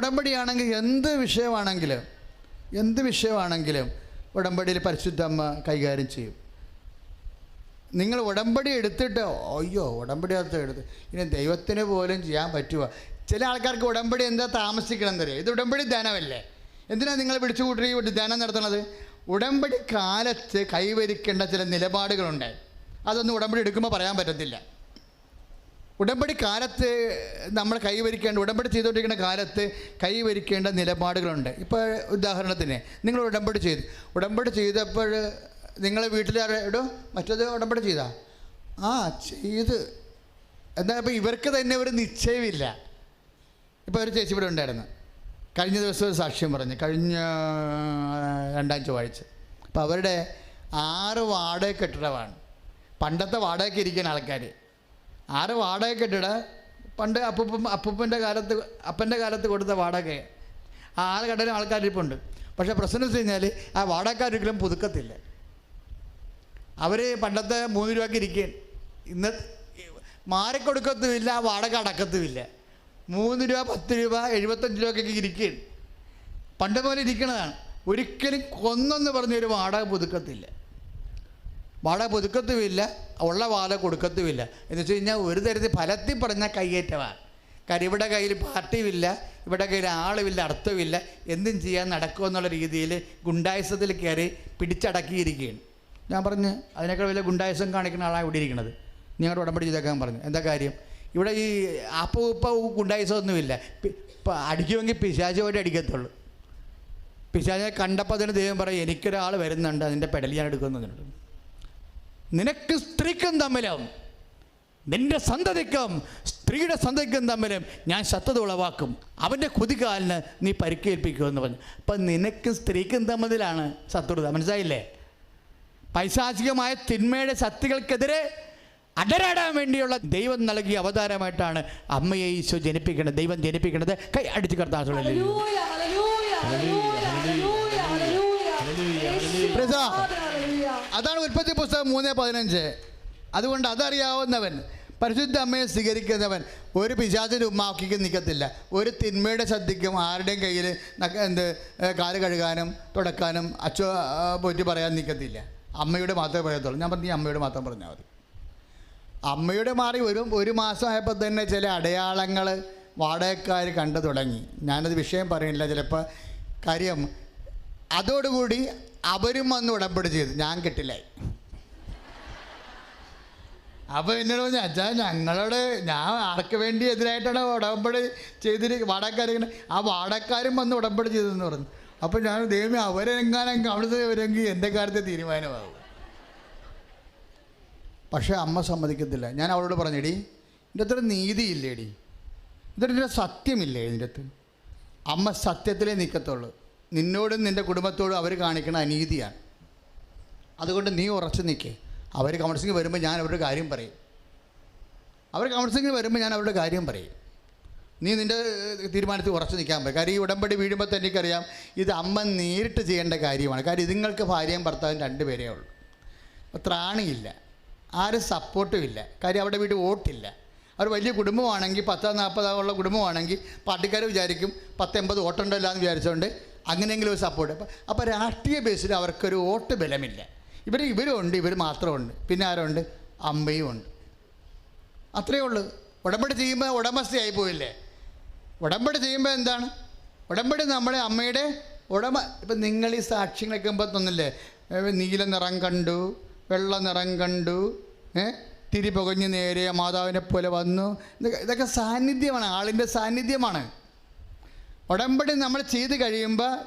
ഉടമ്പടിയാണെങ്കിൽ എന്ത് വിഷയമാണെങ്കിലും എന്ത് വിഷയമാണെങ്കിലും ഉടമ്പടിയിൽ പരിശുദ്ധമ്മ കൈകാര്യം ചെയ്യും. നിങ്ങൾ ഉടമ്പടി എടുത്തിട്ട്? അയ്യോ ഉടമ്പടി അകത്ത് എടുത്ത്. ഇനി ദൈവത്തിന് പോലും ചെയ്യാൻ പറ്റുമോ ചില ആൾക്കാർക്ക് ഉടമ്പടി എന്താ താമസിക്കണം എന്നറിയോ ഇത് ഉടമ്പടി ധ്യാനമല്ലേ എന്തിനാണ് നിങ്ങൾ പിടിച്ചു കൂട്ടി ഈ ധ്യാനം നടത്തുന്നത്? ഉടമ്പടി കാലത്ത് കൈവരിക്കേണ്ട ചില നിലപാടുകളുണ്ട്. അതൊന്നും ഉടമ്പടി എടുക്കുമ്പോൾ പറയാൻ പറ്റത്തില്ല. ഉടമ്പടി കാലത്ത് നമ്മൾ കൈവരിക്കേണ്ട ഉടമ്പടി ചെയ്തുകൊണ്ടിരിക്കുന്ന കാലത്ത് കൈവരിക്കേണ്ട നിലപാടുകളുണ്ട്. ഇപ്പോൾ ഉദാഹരണത്തിന് നിങ്ങൾ ഉടമ്പടി ചെയ്തു. ഉടമ്പടി ചെയ്തപ്പോൾ നിങ്ങൾ വീട്ടിൽ ഇടോ? മറ്റത് ഉടമ്പടി ചെയ്താ? ആ ചെയ്ത്. എന്നാൽ ഇപ്പോൾ ഇവർക്ക് തന്നെ ഒരു നിശ്ചയമില്ല. ഇപ്പോൾ ഒരു ചേച്ചി ഇവിടെ ഉണ്ടായിരുന്നു. കഴിഞ്ഞ ദിവസം ഒരു സാക്ഷ്യം പറഞ്ഞു കഴിഞ്ഞ രണ്ടാം ചൊവ്വാഴ്ച. അപ്പോൾ അവരുടെ ആറ് വാടക കെട്ടിടമാണ്. പണ്ടത്തെ വാടകയ്ക്ക് ഇരിക്കുന്ന ആൾക്കാർ ആറ് വാടക കെട്ടിട പണ്ട് അപ്പൂപ്പൻ അപ്പൂപ്പന്റെ കാലത്ത് അപ്പന്റെ കാലത്ത് കൊടുത്ത വാടക ആ ആറ് കടലും ആൾക്കാരിപ്പുണ്ട് പക്ഷേ പ്രശ്നം വെച്ച് കഴിഞ്ഞാൽ ആ വാടകക്കാരൊരിക്കലും പുതുക്കത്തില്ല. അവർ പണ്ടത്തെ മൂന്ന് രൂപയ്ക്ക് ഇരിക്കാൻ ഇന്ന് മാറിക്കൊടുക്കത്തുമില്ല ആ വാടക അടക്കത്തുമില്ല. മൂന്ന് രൂപ പത്ത് രൂപ എഴുപത്തഞ്ച് രൂപയ്ക്കൊക്കെ ഇരിക്കുകയാണ് പണ്ട് പോലെ ഇരിക്കുന്നതാണ് ഒരിക്കലും കൊന്നെന്ന് പറഞ്ഞൊരു വാടക പുതുക്കത്തില്ല. വാടക പുതുക്കത്തുമില്ല ഉള്ള വാല കൊടുക്കത്തുമില്ല. എന്ന് വെച്ച് കഴിഞ്ഞാൽ ഒരു തരത്തിൽ ഫലത്തിൽ പറഞ്ഞ കയ്യേറ്റമാണ് കാര്യം ഇവിടെ കയ്യിൽ പാർട്ടിയുമില്ല ഇവിടെ കയ്യിൽ ആളുമില്ല അർത്ഥമില്ല. എന്തും ചെയ്യാൻ നടക്കുമെന്നുള്ള രീതിയിൽ ഗുണ്ടായസത്തിൽ കയറി പിടിച്ചടക്കിയിരിക്കുകയാണ്. ഞാൻ പറഞ്ഞ് അതിനേക്കാൾ വലിയ ഗുണ്ടായസം കാണിക്കുന്ന ആളാണ് ഇവിടെ ഇരിക്കുന്നത്. നിങ്ങളുടെ ഉടമ്പടി ചെയ്തേക്കാൻ പറഞ്ഞു. എന്താ കാര്യം? ഇവിടെ ഈ അപ്പ ഉപ്പ ഗുണ്ടായസമൊന്നുമില്ല. ഇപ്പം അടിക്കുമെങ്കിൽ പിശാചുമായിട്ട് അടിക്കത്തുള്ളൂ. പിശാചിനെ കണ്ടപ്പോൾ അതിന് ദൈവം പറയും എനിക്കൊരാൾ വരുന്നുണ്ട് അതിന്റെ പെടൽ ഞാൻ എടുക്കുന്നുണ്ട് നിനക്ക് സ്ത്രീക്കും തമ്മിലും നിന്റെ സന്തതിക്കും സ്ത്രീയുടെ സന്തതിക്കും തമ്മിലും ഞാൻ ശത്രുത ഉളവാക്കും. അവന്റെ കുതികാലിന് നീ പരിക്കേൽപ്പിക്കുമെന്ന് പറഞ്ഞു അപ്പം നിനക്കും സ്ത്രീക്കും തമ്മിലാണ് ശത്രുത. മനസ്സിലായില്ലേ? പൈശാചികമായ തിന്മയുടെ ശക്തികൾക്കെതിരെ അടരാടാൻ വേണ്ടിയുള്ള ദൈവം നൽകിയ അവതാരമായിട്ടാണ് അമ്മയെ ഈശോ ജനിപ്പിക്കുന്നത്. ദൈവം ജനിപ്പിക്കുന്നത് കൈ അടിച്ച് കർത്താസുകളിൽ ഹല്ലേലൂയ, ഹല്ലേലൂയ, ഹല്ലേലൂയ, ഹല്ലേലൂയ, ഹല്ലേലൂയ. യേശുവേ, പ്രൈസ്. അതാണ് ഉൽപ്പത്തി പുസ്തകം മൂന്ന് പതിനഞ്ച്. അതുകൊണ്ട് അതറിയാവുന്നവൻ പരിശുദ്ധ അമ്മയെ സ്വീകരിക്കുന്നവൻ ഒരു പിശാചിന്റെ ഉമ്മാക്കിക്ക് നിൽക്കത്തില്ല. ഒരു തിന്മയുടെ ശ്രദ്ധിക്കും ആരുടെയും കയ്യിൽ എന്ത് കാൽ കഴുകാനും തുടക്കാനും അച്ഛ പോറ്റി പറയാൻ നിൽക്കത്തില്ല. അമ്മയുടെ മാത്രമേ പറയത്തുള്ളൂ. ഞാൻ പറഞ്ഞു അമ്മയുടെ മാത്രം പറഞ്ഞാൽ മതി. അമ്മയുടെ മാറി ഒരു ഒരു മാസമായപ്പോൾ തന്നെ ചില അടയാളങ്ങൾ വാടകക്കാർ കണ്ടു തുടങ്ങി. ഞാനത് വിഷയം പറയുന്നില്ല. ചിലപ്പോൾ കാര്യം അതോടുകൂടി അവരും വന്ന് ഉടമ്പടി ചെയ്തു. ഞാൻ കിട്ടില്ലായി അപ്പോൾ എന്നോട് പറഞ്ഞു അച്ഛാ ഞങ്ങളോട് ഞാൻ ആർക്ക് വേണ്ടി എതിരായിട്ടാണ് ഉടമ്പടി ചെയ്തിട്ട് വാടക്കാരിങ്ങനെ ആ വാടക്കാരും വന്ന് ഉടമ്പടി ചെയ്തെന്ന് പറഞ്ഞു. അപ്പോൾ ഞാൻ ദൈവമേ അവരെങ്ങാനും അവിടുത്തെ അവരെങ്കിൽ എന്റെ കാര്യത്തെ തീരുമാനമാകും. പക്ഷേ അമ്മ സമ്മതിക്കത്തില്ല. ഞാൻ അവളോട് പറഞ്ഞെടി ഇതിന്റെ അത്ര നീതിയില്ലേടി. ഇതിന്റെ സത്യമില്ലേ ഇതിന്റെ അകത്ത് അമ്മ സത്യത്തിലേ നിൽക്കത്തുള്ളൂ നിന്നോടും നിന്റെ കുടുംബത്തോടും അവർ കാണിക്കുന്ന അനീതിയാണ്. അതുകൊണ്ട് നീ ഉറച്ചു നിൽക്കേ അവർ കൗൺസിലിംഗ് വരുമ്പോൾ ഞാൻ അവരുടെ കാര്യം പറയും. അവർ കൗൺസിലിംഗ് വരുമ്പോൾ ഞാൻ അവരുടെ കാര്യം പറയും. നീ നിന്റെ തീരുമാനത്തിൽ ഉറച്ചു നിൽക്കാൻ പറയും കാര്യം ഈ ഉടമ്പടി വീഴുമ്പോൾ തന്നെ എനിക്കറിയാം ഇത് അമ്മ നേരിട്ട് ചെയ്യേണ്ട കാര്യമാണ്. കാര്യം ഇതുങ്ങൾക്ക് ഭാര്യയും ഭർത്താവും രണ്ടുപേരേ ഉള്ളൂ. ത്രാണിയില്ല. ആരും സപ്പോർട്ടും ഇല്ല. കാര്യം അവിടെ വീട്ടിൽ വോട്ടില്ല. അവർ വലിയ കുടുംബമാണെങ്കിൽ പത്താം നാൽപ്പതാവുള്ള കുടുംബമാണെങ്കിൽ പാർട്ടിക്കാർ വിചാരിക്കും പത്തെൺപത് വോട്ടുണ്ടല്ലോ എന്ന് വിചാരിച്ചുകൊണ്ട് അങ്ങനെയെങ്കിലും ഒരു സപ്പോർട്ട് അപ്പോൾ അപ്പോൾ രാഷ്ട്രീയ ബേസിൽ അവർക്കൊരു വോട്ട് ബലമില്ല. ഇവർ ഇവരുണ്ട് ഇവർ മാത്രമുണ്ട്. പിന്നെ ആരുണ്ട്? അമ്മയും ഉണ്ട്. അത്രയേ ഉള്ളൂ. ഉടമ്പടി ചെയ്യുമ്പോൾ ഉടമസ്ഥയായി പോയില്ലേ ഉടമ്പടി ചെയ്യുമ്പോൾ എന്താണ്? ഉടമ്പടി നമ്മുടെ അമ്മയുടെ ഉടമ. ഇപ്പം നിങ്ങൾ ഈ സാക്ഷ്യങ്ങളൊക്കെ മുമ്പ് തന്നില്ലേ നീല നിറം കണ്ടു വെള്ള നിറം കണ്ടു ഏ തിരി പുകഞ്ഞ് നേരെ മാതാവിനെ പോലെ വന്നു. ഇതൊക്കെ സാന്നിധ്യമാണ്. ആളിന്റെ സാന്നിധ്യമാണ്. ഉടമ്പടി നമ്മൾ ചെയ്ത് കഴിയുമ്പോൾ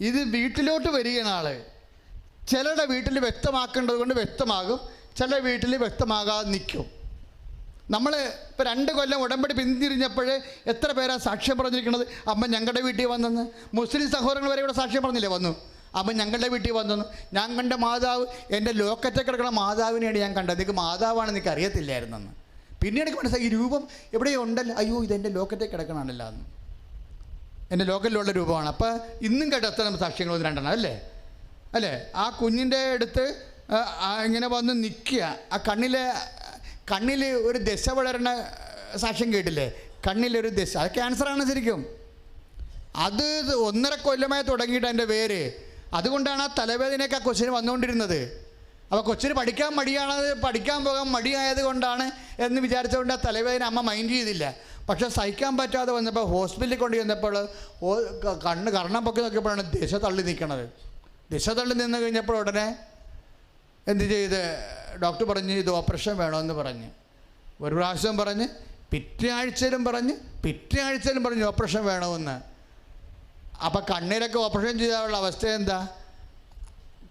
ഇത് വീട്ടിലോട്ട് വരികയാണ് ആൾ ചിലരുടെ വീട്ടിൽ വ്യക്തമാക്കേണ്ടത് കൊണ്ട് വ്യക്തമാകും ചില വീട്ടിൽ വ്യക്തമാകാതെ നിൽക്കും. നമ്മൾ ഇപ്പോൾ രണ്ട് കൊല്ലം ഉടമ്പടി പിന്തിരിഞ്ഞപ്പോൾ എത്ര പേരാണ് സാക്ഷ്യം പറഞ്ഞിരിക്കുന്നത് അമ്മ ഞങ്ങളുടെ വീട്ടിൽ വന്നെന്ന്. മുസ്ലിം സഹോദരങ്ങൾ വരെ ഇവിടെ സാക്ഷ്യം പറഞ്ഞില്ലേ വന്നു? അമ്മ ഞങ്ങളുടെ വീട്ടിൽ വന്നെന്ന്. ഞാൻ കണ്ട മാതാവ് എന്റെ ലോക്കറ്റ് കിടക്കുന്ന മാതാവിനെയാണ് ഞാൻ കണ്ടത്. നിങ്ങൾക്ക് മാതാവാണെന്ന് എനിക്ക് അറിയത്തില്ലായിരുന്നെന്ന്. പിന്നീട് എനിക്ക് മനസ്സിലായി ഈ രൂപം എവിടെയോ ഉണ്ടല്ലോ. അയ്യോ ഇതെന്റെ ലോക്കറ്റ് കിടക്കണമല്ലോ എന്ന്. എന്റെ ലോക്കലിലുള്ള രൂപമാണ്. അപ്പോൾ ഇന്നും കേട്ടോ നമ്മൾ ഒന്ന് രണ്ടെണ്ണം അല്ലേ? അല്ലേ? ആ കുഞ്ഞിന്റെ അടുത്ത് ഇങ്ങനെ വന്ന് നിൽക്കുക ആ കണ്ണിലെ കണ്ണിൽ ഒരു ദശ വളരണ സാക്ഷ്യം കേട്ടില്ലേ? കണ്ണിലൊരു ദശ. അത് ക്യാൻസറാണ് ശരിക്കും. അത് ഒന്നര കൊല്ലമായി തുടങ്ങിയിട്ട് എന്റെ പേര്. അതുകൊണ്ടാണ് ആ തലവേദനയൊക്കെ ആ കൊച്ചിന് വന്നുകൊണ്ടിരുന്നത്. അപ്പോൾ കൊച്ചിന് പഠിക്കാൻ മടിയാണത് പഠിക്കാൻ പോകാൻ മടിയായത് കൊണ്ടാണ് എന്ന് വിചാരിച്ചുകൊണ്ട് ആ തലവേദന അമ്മ മൈൻഡ് ചെയ്തില്ല പക്ഷേ സഹിക്കാൻ പറ്റാതെ വന്നപ്പോൾ ഹോസ്പിറ്റലിൽ കൊണ്ട് ചെന്നപ്പോൾ കണ്ണ് കർണം പൊക്കി നോക്കിയപ്പോഴാണ് ദിശ തള്ളി നിൽക്കണത്. ദിശ തള്ളി നിന്ന് കഴിഞ്ഞപ്പോൾ ഉടനെ എന്ത് ചെയ്ത്? ഡോക്ടർ പറഞ്ഞ് ഇത് ഓപ്പറേഷൻ വേണമെന്ന് പറഞ്ഞ്. ഒരു പ്രാവശ്യം പറഞ്ഞ് പിറ്റേ ആഴ്ചയിലും പറഞ്ഞ് പിറ്റേ ആഴ്ചയിലും പറഞ്ഞ് ഓപ്പറേഷൻ വേണമെന്ന്. അപ്പം കണ്ണിലൊക്കെ ഓപ്പറേഷൻ ചെയ്യാനുള്ള അവസ്ഥ എന്താ?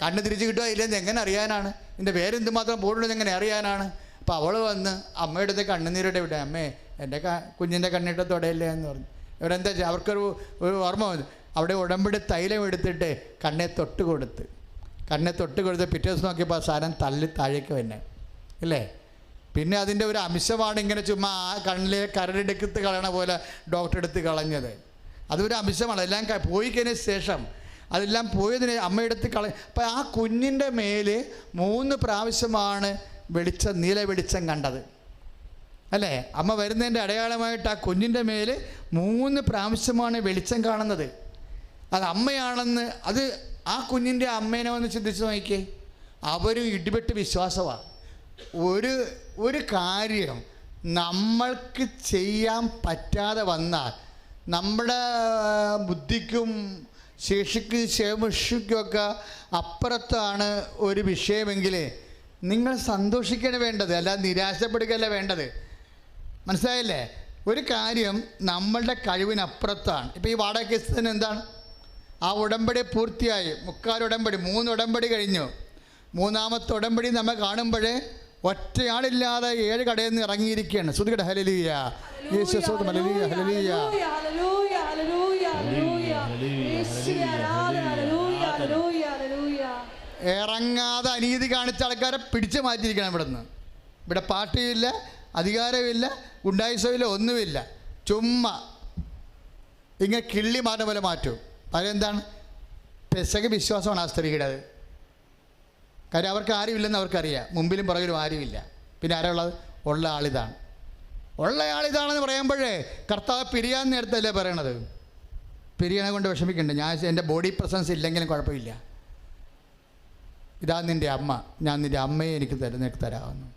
കണ്ണ് തിരിച്ച് കിട്ടുക ഇല്ലെന്ന് എങ്ങനെ അറിയാനാണ്? എന്റെ പേരെന്ത് മാത്രം പോയിട്ടുണ്ടെന്ന് എങ്ങനെ അറിയാനാണ്? അപ്പോൾ അവൾ വന്ന് അമ്മയുടെ അടുത്ത് കണ്ണുനീരുടെ ഇവിടെ അമ്മേ എന്റെ കുഞ്ഞിന്റെ കണ്ണിട്ട് തുടയില്ലേ എന്ന് പറഞ്ഞു. ഇവരെന്താ ചെയ്യുക അവർക്കൊരു ഒരു ഓർമ്മ വന്നു. അവിടെ ഉടമ്പടി തൈലം എടുത്തിട്ട് കണ്ണെ തൊട്ട് കൊടുത്ത്. കണ്ണെ തൊട്ട് കൊടുത്ത് പിറ്റേ ദിവസം നോക്കിയപ്പോൾ ആ സാധനം തള്ളി താഴേക്ക് തന്നെ ഇല്ലേ? പിന്നെ അതിന്റെ ഒരു അംശമാണ് ഇങ്ങനെ ചുമ്മാ ആ കണ്ണിലെ കരടെടുത്ത് കളയണ പോലെ ഡോക്ടർ എടുത്ത് കളഞ്ഞത്. അതൊരു അംശമാണ്. എല്ലാം പോയി കഴിഞ്ഞ ശേഷം അതെല്ലാം പോയതിന് അമ്മയെടുത്ത് കള അപ്പം ആ കുഞ്ഞിന്റെ മേൽ മൂന്ന് പ്രാവശ്യമാണ് വെളിച്ചം നീല വെളിച്ചം കണ്ടത്. അല്ലേ? അമ്മ വരുന്നതിന്റെ അടയാളമായിട്ട് ആ കുഞ്ഞിന്റെ മേൽ മൂന്ന് പ്രാവശ്യമാണ് വെളിച്ചം കാണുന്നത്. അത് അമ്മയാണെന്ന് അത് ആ കുഞ്ഞിന്റെ അമ്മേനെ ഒന്ന് ചിന്തിച്ച് നോക്കിക്കേ അവരും ഇടിപെട്ട് വിശ്വാസമാണ് ഒരു ഒരു കാര്യം നമ്മൾക്ക് ചെയ്യാൻ പറ്റാതെ വന്നാൽ നമ്മുടെ ബുദ്ധിക്കും ശേഷിക്ക് ശേഷിക്കുമൊക്കെ അപ്പുറത്താണ് ഒരു വിഷയമെങ്കിൽ നിങ്ങൾ സന്തോഷിക്കുകയാണ് വേണ്ടത് അല്ലാതെ നിരാശപ്പെടുകയല്ല വേണ്ടത്. മനസ്സിലായില്ലേ? ഒരു കാര്യം നമ്മളുടെ കഴിവിനപ്പുറത്താണ്. ഇപ്പോൾ ഈ വാടക കേസ് തന്നെ എന്താണ്? ആ ഉടമ്പടി പൂർത്തിയായി. മുക്കാൽ ഉടമ്പടി മൂന്ന് ഉടമ്പടി കഴിഞ്ഞു. മൂന്നാമത്തെ ഉടമ്പടി നമ്മൾ കാണുമ്പോഴേ ഒറ്റയാളില്ലാതെ ഏഴ് കടയിൽ നിന്ന് ഇറങ്ങിയിരിക്കുകയാണ്. ശ്രുതികട ഹലലിയ യേശു ഹലലിയ ഹലലിയ. ഇറങ്ങാതെ അനീതി കാണിച്ച ആൾക്കാരെ പിടിച്ചു മാറ്റിയിരിക്കണം ഇവിടെ നിന്ന് ഇവിടെ പാർട്ടിയില്ല അധികാരമില്ല ഗുണ്ടായുസമില്ല ഒന്നുമില്ല. ചുമ്മാ. ഇങ്ങനെ കിള്ളി മാറുന്ന പോലെ മാറ്റും. അതെന്താണ് പെസക വിശ്വാസമാണ് ആ സ്ത്രീയുടെ അത്. കാര്യം അവർക്ക് ആരുമില്ലെന്ന് അവർക്കറിയാം. മുമ്പിലും പുറകിലും ആരുമില്ല. പിന്നെ ആരുള്ളത് ഉള്ള ആളിതാണ്. ഉള്ള ആളിതാണെന്ന് പറയുമ്പോഴേ കർത്താവ് പിരിയാൻ നേരത്തല്ലേ പറയണത്? പിരിയണ കൊണ്ട് വിഷമിക്കണ്ട. ഞാൻ എന്റെ ബോഡി പ്രസൻസ് ഇല്ലെങ്കിലും കുഴപ്പമില്ല. ഇതാ നിന്റെ അമ്മ. ഞാൻ നിന്റെ അമ്മയെ എനിക്ക് തരുന്ന തരാമെന്ന്.